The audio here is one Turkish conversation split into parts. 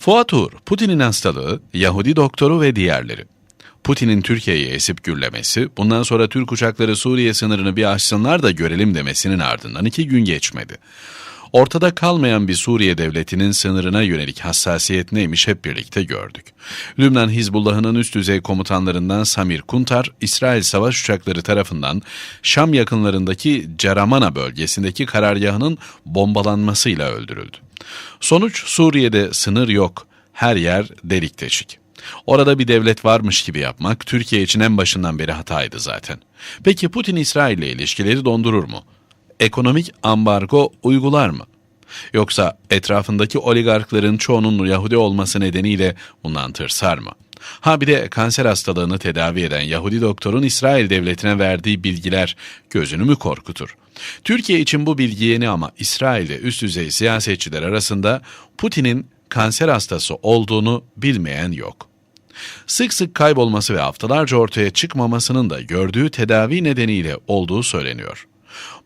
Fuat Uğur, Putin'in hastalığı, Yahudi doktoru ve diğerleri. Putin'in Türkiye'yi esip gürlemesi, bundan sonra Türk uçakları Suriye sınırını bir aşsınlar da görelim demesinin ardından iki gün geçmedi. Ortada kalmayan bir Suriye devletinin sınırına yönelik hassasiyet neymiş hep birlikte gördük. Lübnan Hizbullah'ının üst düzey komutanlarından Samir Kuntar, İsrail savaş uçakları tarafından Şam yakınlarındaki Ceramana bölgesindeki karargahının bombalanmasıyla öldürüldü. Sonuç Suriye'de sınır yok, her yer delik deşik. Orada bir devlet varmış gibi yapmak Türkiye için en başından beri hataydı zaten. Peki Putin İsrail ile ilişkileri dondurur mu? Ekonomik ambargo uygular mı? Yoksa etrafındaki oligarkların çoğunun Yahudi olması nedeniyle bundan tırsar mı? Ha bir de kanser hastalığını tedavi eden Yahudi doktorun İsrail devletine verdiği bilgiler gözünü mü korkutur? Türkiye için bu bilgi yeni ama İsrail'de üst düzey siyasetçiler arasında Putin'in kanser hastası olduğunu bilmeyen yok. Sık sık kaybolması ve haftalarca ortaya çıkmamasının da gördüğü tedavi nedeniyle olduğu söyleniyor.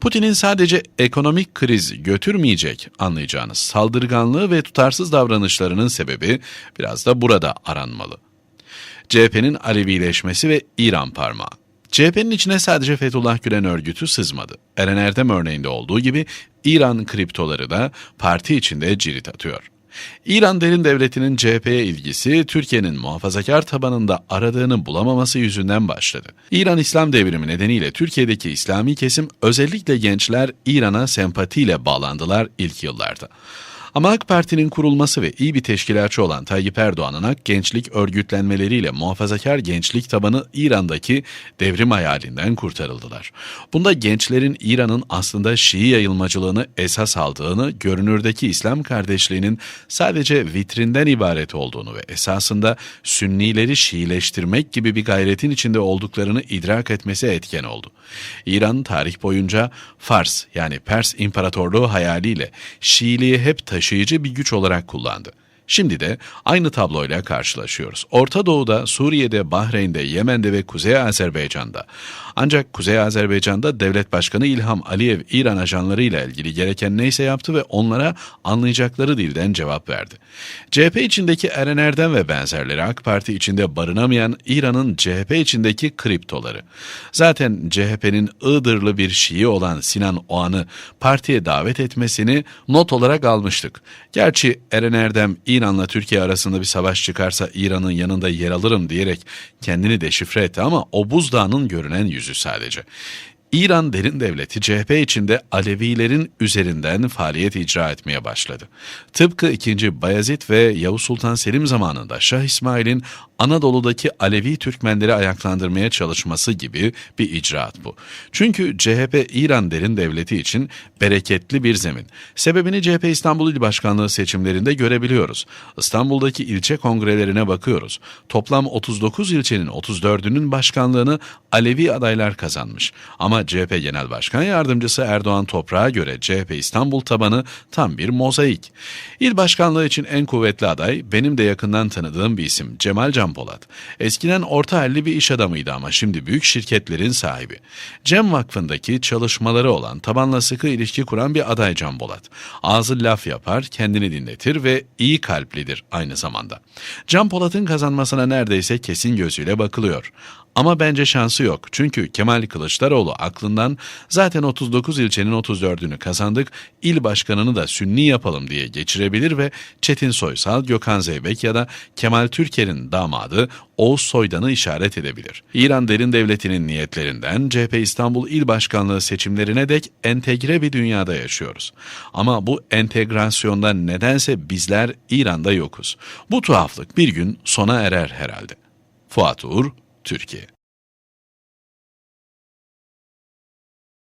Putin'in sadece ekonomik kriz götürmeyecek anlayacağınız saldırganlığı ve tutarsız davranışlarının sebebi biraz da burada aranmalı. CHP'nin Alevileşmesi ve İran parmağı. CHP'nin içine sadece Fethullah Gülen örgütü sızmadı. Eren Erdem örneğinde olduğu gibi İran kriptoları da parti içinde cirit atıyor. İran derin devletinin CHP'ye ilgisi Türkiye'nin muhafazakar tabanında aradığını bulamaması yüzünden başladı. İran İslam devrimi nedeniyle Türkiye'deki İslami kesim özellikle gençler İran'a sempatiyle bağlandılar ilk yıllarda. Ama AK Parti'nin kurulması ve iyi bir teşkilatçı olan Tayyip Erdoğan'ın AK gençlik örgütlenmeleriyle muhafazakar gençlik tabanı İran'daki devrim hayalinden kurtarıldılar. Bunda gençlerin İran'ın aslında Şii yayılmacılığını esas aldığını, görünürdeki İslam kardeşliğinin sadece vitrinden ibaret olduğunu ve esasında Sünnileri Şiileştirmek gibi bir gayretin içinde olduklarını idrak etmesi etken oldu. İran tarih boyunca Fars yani Pers İmparatorluğu hayaliyle Şiiliği hep taşı taşıyıcı bir güç olarak kullandı. Şimdi de aynı tabloyla karşılaşıyoruz. Orta Doğu'da, Suriye'de, Bahreyn'de, Yemen'de ve Kuzey Azerbaycan'da. Ancak Kuzey Azerbaycan'da devlet başkanı İlham Aliyev İran ajanlarıyla ilgili gereken neyse yaptı ve onlara anlayacakları dilden cevap verdi. CHP içindeki Eren Erdem ve benzerleri AK Parti içinde barınamayan İran'ın CHP içindeki kriptoları. Zaten CHP'nin Iğdırlı bir Şii olan Sinan Oğan'ı partiye davet etmesini not olarak almıştık. Gerçi Eren Erdem İran'la Türkiye arasında bir savaş çıkarsa İran'ın yanında yer alırım diyerek kendini deşifre etti ama o buzdağının görünen yüzü sadece. İran derin devleti CHP içinde Alevilerin üzerinden faaliyet icra etmeye başladı. Tıpkı 2. Bayezid ve Yavuz Sultan Selim zamanında Şah İsmail'in Anadolu'daki Alevi Türkmenleri ayaklandırmaya çalışması gibi bir icraat bu. Çünkü CHP İran derin devleti için bereketli bir zemin. Sebebini CHP İstanbul İl Başkanlığı seçimlerinde görebiliyoruz. İstanbul'daki ilçe kongrelerine bakıyoruz. Toplam 39 ilçenin 34'ünün başkanlığını Alevi adaylar kazanmış. Ama CHP Genel Başkan Yardımcısı Erdoğan Toprağa göre CHP İstanbul tabanı tam bir mozaik. İl başkanlığı için en kuvvetli aday benim de yakından tanıdığım bir isim Cemal Can Polat. Eskiden orta halli bir iş adamıydı ama şimdi büyük şirketlerin sahibi. Cem Vakfı'ndaki çalışmaları olan tabanla sıkı ilişki kuran bir aday Can Polat. Ağzı laf yapar, kendini dinletir ve iyi kalplidir aynı zamanda. Can Polat'ın kazanmasına neredeyse kesin gözüyle bakılıyor. Ama bence şansı yok. Çünkü Kemal Kılıçdaroğlu aklından zaten 39 ilçenin 34'ünü kazandık, il başkanını da sünni yapalım diye geçirebilir ve Çetin Soysal, Gökhan Zeybek ya da Kemal Türker'in damadı Oğuz Soydan'ı işaret edebilir. İran derin devletinin niyetlerinden CHP İstanbul İl Başkanlığı seçimlerine dek entegre bir dünyada yaşıyoruz. Ama bu entegrasyonda nedense bizler İran'da yokuz. Bu tuhaflık bir gün sona erer herhalde. Fuat Uğur, Türkiye